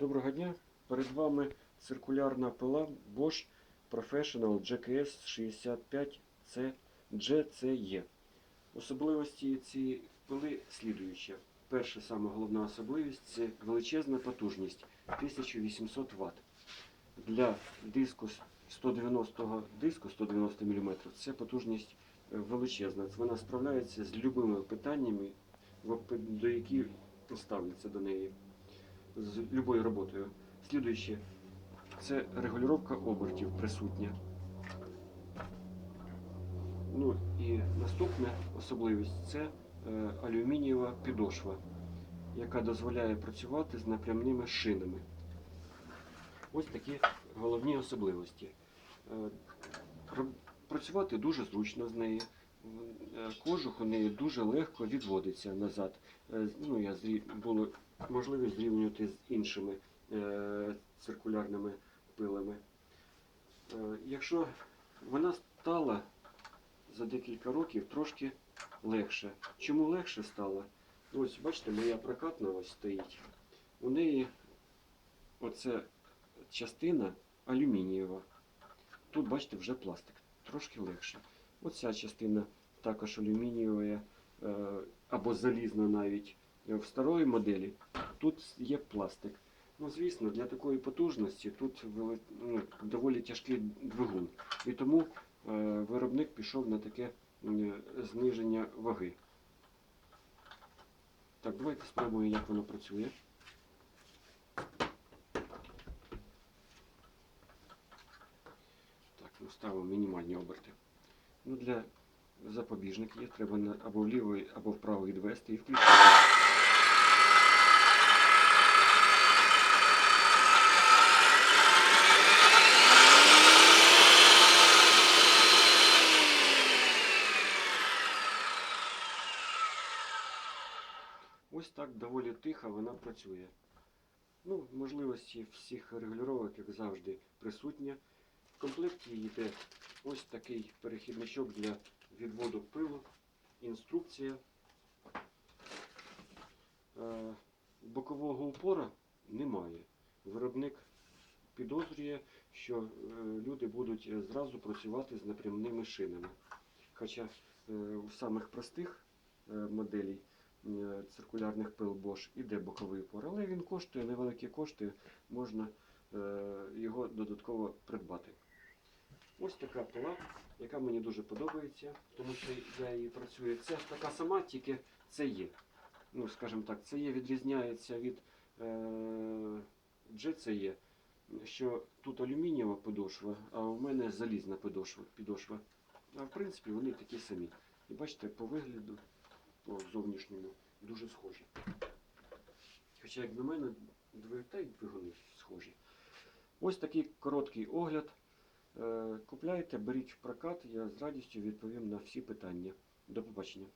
Доброго дня. Перед вами циркулярна пила Bosch Professional GKS 65 C GCE. Особливості цієї пили слідуючі. Перша сама головна особливість це величезна потужність 1800 Вт. Для диску 190 диску 190 мм це потужність е, величезна. Вона справляється з любими питаннями, до які ставляться до неї з любою роботою. Слідуюче, це регулювання обертів присутня. Ну і наступна особливість це е, алюмінієва підошва, яка дозволяє працювати з напрямними шинами. Ось такі головні особливості. Е, Працювати дуже зручно з нею. Е, Кожух у неї дуже легко відводиться назад. Е, Ну, я зрі... було можливість зрівнювати з іншими е, циркулярними пилами. Якщо вона стала за декілька років трошки легше. Чому легше стало? Ось, бачите, моя прокатна ось стоїть. У неї оця частина алюмінієва. Тут, бачите, вже пластик. Трошки легше. Оця частина також алюмінієва е, або залізна навіть. Е, В старої моделі тут є пластик. Ну, звісно, для такої потужності тут ну, доволі тяжкий двигун. І тому е, виробник пішов на таке зниження ваги. Так, давайте спробуємо, як воно працює. Так, ну ставимо мінімальні оберти. Ну, для запобіжників їх треба або вліво, або вправо відвести і включити. Ось так доволі тихо вона працює. Ну, можливості всіх регулювання, як завжди, присутні. В комплекті йде ось такий перехідничок для відводу пилу, інструкція. Е, Бокового упора немає. Виробник підозрює, що е, люди будуть е, зразу працювати з напрямними шинами. Хоча у самих простих моделей циркулярних пил Bosch іде боковий упор, але він коштує невеликі кошти, можна його додатково придбати. Ось така пила, яка мені дуже подобається, тому що я її працюю. Це ж така сама, тільки це є. Ну, скажімо так, це є відрізняється від е, GCE, що тут алюмінієва подошва, а у мене залізна подошва, підошва. А в принципі вони такі самі. І бачите, по вигляду, по зовнішньому дуже схожі. Хоча, як на мене, двигуни схожі. Ось такий короткий огляд. Е, Купляйте, беріть в прокат, я з радістю відповім на всі питання. До побачення.